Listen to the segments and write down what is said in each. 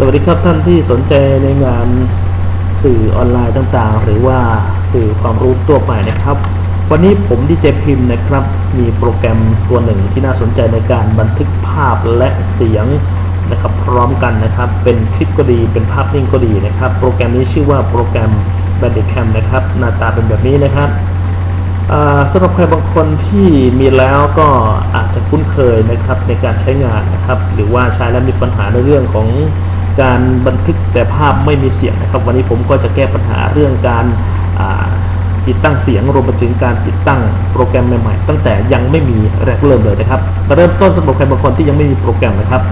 สวัสดีครับท่านที่สนใจในงานสื่อออนไลน์ต่างๆ หรือว่าสื่อความรู้ตัวใหม่นะครับ วันนี้ผมดีเจพิมพ์นะครับ มีโปรแกรมตัวหนึ่งที่น่าสนใจในการบันทึกภาพและเสียงนะครับพร้อมกันนะครับ เป็นคลิปก็ดีเป็นภาพนิ่งก็ดีนะครับ โปรแกรมนี้ชื่อว่าโปรแกรม Bandicam นะครับ หน้าตาเป็นแบบนี้นะครับสำหรับใครบางคนที่มีแล้วก็อาจจะคุ้นเคยนะครับในการใช้งานนะครับ หรือว่าใช้แล้วมีปัญหาในเรื่องของ การบันทึกแต่ภาพไม่มีเสียงนะครับ วันนี้ผมก็จะแก้ปัญหาเรื่องการติดตั้งเสียงรวมไปถึงการติดตั้งโปรแกรมใหม่ๆตั้งแต่ยังไม่มีแรกเริ่มเลยนะครับ เริ่มต้นสำหรับใครบางคนที่ยังไม่มีโปรแกรมนะครับ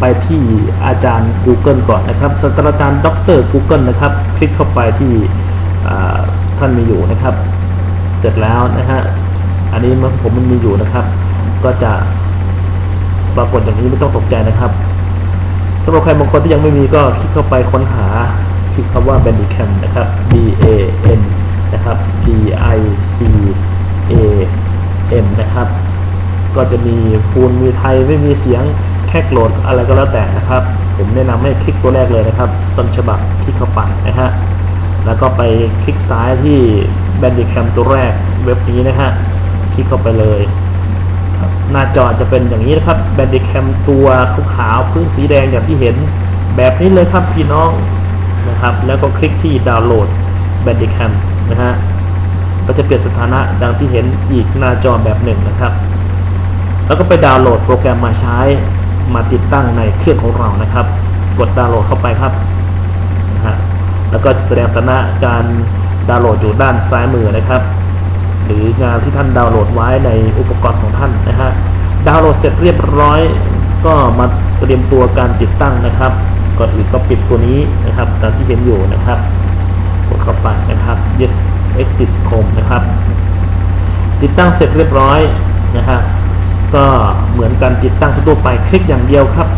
ไปที่อาจารย์ Google ก่อนนะครับศาสตราจารย์ดร Google นะครับ คลิกเข้าไปที่ท่านมีอยู่นะครับ เสร็จแล้วนะฮะอันนี้มันผมมันมีอยู่นะครับ ก็จะปรากฏอย่างนี้ไม่ต้องตกใจนะครับ สำหรับใครบางคนที่ยังไม่มีก็คลิกเข้าไปค้นหาคลิกคำว่า Bandicam นะครับ B A N นะครับ P I C A M นะครับ ก็จะมีปูนมีไทยไม่มีเสียงแค่โหลดอะไรก็แล้วแต่นะครับ ผมแนะนำให้คลิกตัวแรกเลยนะครับ ต้นฉบับคลิกเข้าไปนะฮะแล้วก็ไปคลิกซ้ายที่ Bandicam ตัวแรกเว็บนี้นะฮะคลิกเข้าไปเลย หน้าจอจะเป็นอย่างนี้นะครับ Bandicam ตัวขาวๆพื้นสีแดงอย่างที่เห็นแบบนี้เลยครับพี่น้องนะครับ แล้วก็คลิกที่ดาวน์โหลด Bandicam นะฮะก็จะเปลี่ยนสถานะดังที่เห็นอีกหน้าจอแบบหนึ่งนะครับ แล้วก็ไปดาวน์โหลดโปรแกรมมาใช้มาติดตั้งในเครื่องของเรานะครับ กดดาวน์โหลดเข้าไปครับนะฮะแล้วก็แสดงสถานะการดาวน์โหลดอยู่ด้านซ้ายมือนะครับ หรืองานที่ท่านดาวน์โหลดไว้ในอุปกรณ์ของท่านนะฮะดาวน์โหลดเสร็จเรียบร้อย ก็มาเตรียมตัวการติดตั้งนะครับก่อนอื่นก็ปิดตัวนี้นะครับตามที่เห็นอยู่นะครับกดเข้าไปนะครับ yes exit com นะครับ ติดตั้งเสร็จเรียบร้อยนะครับก็เหมือนการติดตั้งทั่วไปคลิกอย่างเดียวครับ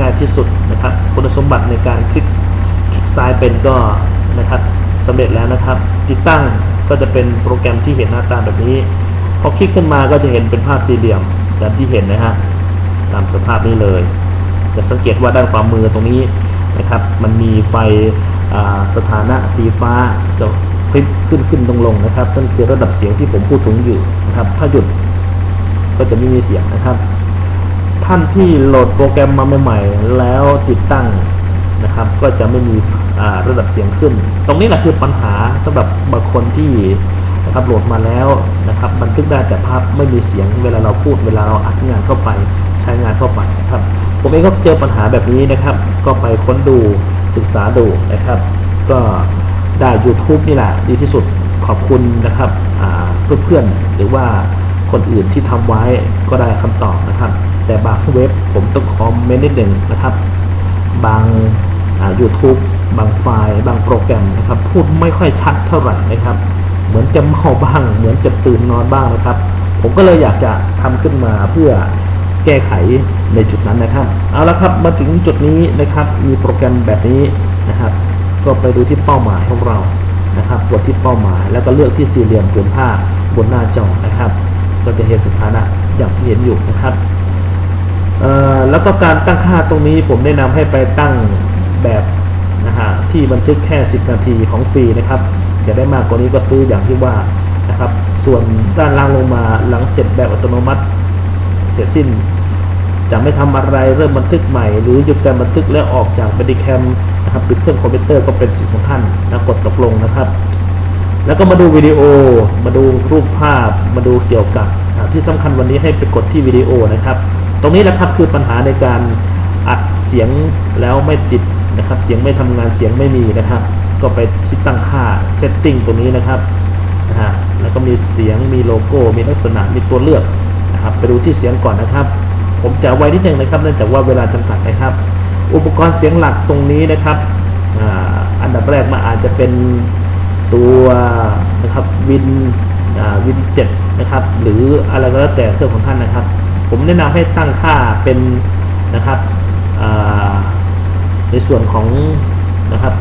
ง่ายที่สุดนะครับ คุณสมบัติในการคลิกคลิกซ้ายเป็นก็นะครับสำเร็จแล้วนะครับ ติดตั้ง ก็จะเป็นโปรแกรมที่เห็นหน้าตาแบบนี้ พอคลิกขึ้นมาก็จะเห็นเป็นภาพสี่เหลี่ยมแบบที่เห็นนะฮะตามสภาพนี้เลย จะสังเกตว่าด้านขวามือตรงนี้นะครับ มันมีไฟสถานะสีฟ้าจะคลิปขึ้นขึ้นลงลงนะครับนั่นคือระดับเสียงที่ผมพูดถึงอยู่นะครับ ถ้าหยุดก็จะไม่มีเสียงนะครับ ท่านที่โหลดโปรแกรมมาใหม่ ๆ แล้วติดตั้งนะครับ ก็จะไม่มี ระดับเสียงขึ้น ตรงนี้แหละคือปัญหาสำหรับบางคนที่นะครับโหลดมาแล้วนะครับบันทึกได้แต่ภาพไม่มีเสียงเวลาเราพูดเวลาเราอัดงานเข้าไปใช้งานเข้าไปนะครับผมเองก็เจอปัญหาแบบนี้นะครับ ก็ไปค้นดูศึกษาดูนะครับ ก็ได้ YouTube นี่แหละดีที่สุดขอบคุณนะครับเพื่อนๆหรือว่าคนอื่นที่ทำไว้ก็ได้คำตอบนะครับ แต่บางเว็บผมต้องคอมเมนต์นิดหนึ่งนะครับ บางอ่า YouTube บางไฟล์บางโปรแกรมนะครับพูดไม่ค่อยชัดเท่าไหร่นะครับ เหมือนจะเมาบ้าง เหมือนจะตื่นนอนบ้างนะครับ ผมก็เลยอยากจะทำขึ้นมาเพื่อแก้ไขในจุดนั้นนะครับ เอาละครับมาถึงจุดนี้นะครับ มีโปรแกรมแบบนี้นะครับ ก็ไปดูที่เป้าหมายของเรานะครับกดที่เป้าหมาย แล้วก็เลือกที่สี่เหลี่ยมผืนผ้าบนหน้าจอนะครับ ก็จะเห็นสถานะอย่างที่เห็นอยู่นะครับแล้วก็การตั้งค่าตรงนี้ผมแนะนำให้ไปตั้งแบบ นะฮะที่บันทึกแค่ 10 นาทีของฟรีนะครับอยากได้มากกว่านี้ก็ซื้ออย่างที่ว่านะครับส่วนด้านล่างลงมาหลังเสร็จแบบอัตโนมัติ เสร็จสิ้น จะไม่ทำอะไรเริ่มบันทึกใหม่ หรือหยุดการบันทึกแล้วออกจากบันทึกแคมนะครับปิดเครื่องคอมพิวเตอร์ก็เป็นสิทธิ์ของท่านนะกดตกลงนะครับแล้วก็มาดูวิดีโอ มาดูรูปภาพ มาดูเกี่ยวกับที่สำคัญวันนี้ให้ไปกดที่วิดีโอนะครับ ตรงนี้แหละครับคือปัญหาในการอัดเสียงแล้วไม่ติด นะครับ เสียงไม่ทำงานเสียงไม่มีนะครับ ก็ไปที่ตั้งค่าเซตติ้งตรงนี้นะครับนะฮะแล้วก็มีเสียงมีโลโก้ มีลักษณะมีตัวเลือกนะครับ ไปดูที่เสียงก่อนนะครับ ผมจะไว้นิดนึงนะครับเนื่องจากว่าเวลาจำกัดนะครับ อุปกรณ์เสียงหลักตรงนี้นะครับอ่าอันดับแรกมันอาจจะเป็นตัวนะครับวินอ่าวินเจ็ดนะครับ หรืออะไรก็แล้วแต่เครื่องของท่านนะครับ ผมแนะนำให้ตั้งค่าเป็นนะครับอ่า ในส่วนของนะครับ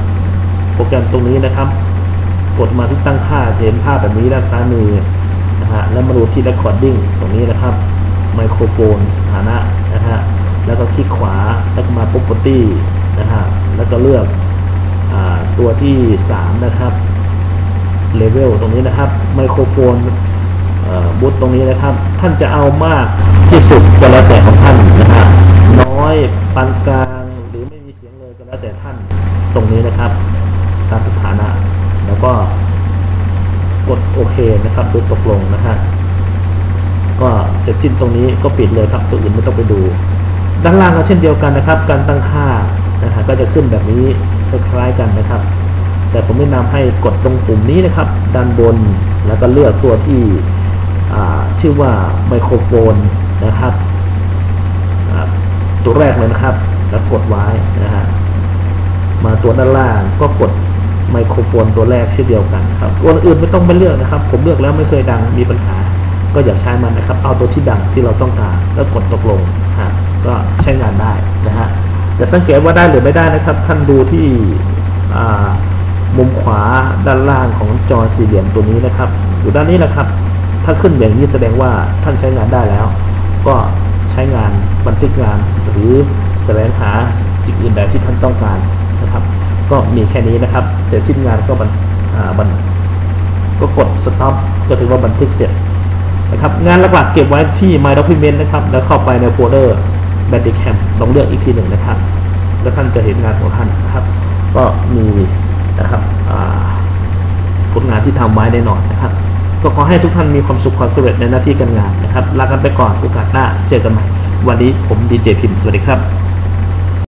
โปรแกรมตรงนี้นะครับ กดมาที่ตั้งค่าเห็นภาพแบบนี้ด้านซ้ายมือนะฮะแล้วมาดูที่ recording ตรงนี้นะครับไมโครโฟนสถานะนะฮะแล้วก็คลิกขวาแล้วก็มา property นะฮะแล้วก็เลือกอตัวที่ 3 นะครับเลเวลตรงนี้นะครับไมโครโฟนบูตตรงนี้นะครับ ท่านจะเอามากที่สุดก็แล้วแต่ของท่านนะฮะน้อยปานกลาง แล้วแต่ท่านตรงนี้นะครับ ตามสถานะ แล้วก็กดโอเคนะครับดยตกลงนะฮะก็เสร็จสิ้นตรงนี้ก็ปิดเลยครับ ตัวอื่นไม่ต้องไปดู ด้านล่างก็เช่นเดียวกันนะครับ การตั้งค่านะฮะก็จะขึ้นแบบนี้คล้ายๆกันนะครับ แต่ผมแนะนำให้กดตรงปุ่มนี้นะครับ ด้านบนแล้วก็เลือกตัวที่ชื่อว่าไมโครโฟนนะครับตัวแรกเลยนะครับ แล้วกดไว้นะฮะ มาตัวด้านล่าง ก็กดไมโครโฟนตัวแรกเช่นเดียวกันครับตัวอื่นไม่ต้องไปเลือกนะครับ ผมเลือกแล้วไม่เคยดังมีปัญหา ก็อย่าใช้มันนะครับ เอาตัวที่ดังที่เราต้องการแล้วกดตกลงฮะก็ใช้งานได้นะฮะจะสังเกตว่าได้หรือไม่ได้นะครับ ท่านดูที่มุมขวาด้านล่างของจอสี่เหลี่ยมตัวนี้นะครับอยู่ด้านนี้นะครับ ถ้าขึ้นอย่างนี้แสดงว่าท่านใช้งานได้แล้ว ก็ใช้งานบันทึกงานหรือแสวงหาสิ่งอื่นใดที่ท่านต้องการ นะครับ ก็มีแค่นี้นะครับ เสร็จสิ้นงานก็บันบันก็กด stop ก็ถือว่าบันทึกเสร็จนะครับ งานหลักๆเก็บไว้ที่ My Document นะครับ แล้วเข้าไปในโฟลเดอร์ Bandicam ลองเลือกอีกทีหนึ่งนะครับ แล้วท่านจะเห็นงานของท่านนะครับ ก็มีนะครับผลงานที่ทำไว้แน่นอนนะครับ ก็ขอให้ทุกท่านมีความสุขความสำเร็จในหน้าที่การงานนะครับ ลากันไปก่อนโอกาสหน้าเจอกันใหม่ วันนี้ผมดีเจพิมพ์สวัสดีครับ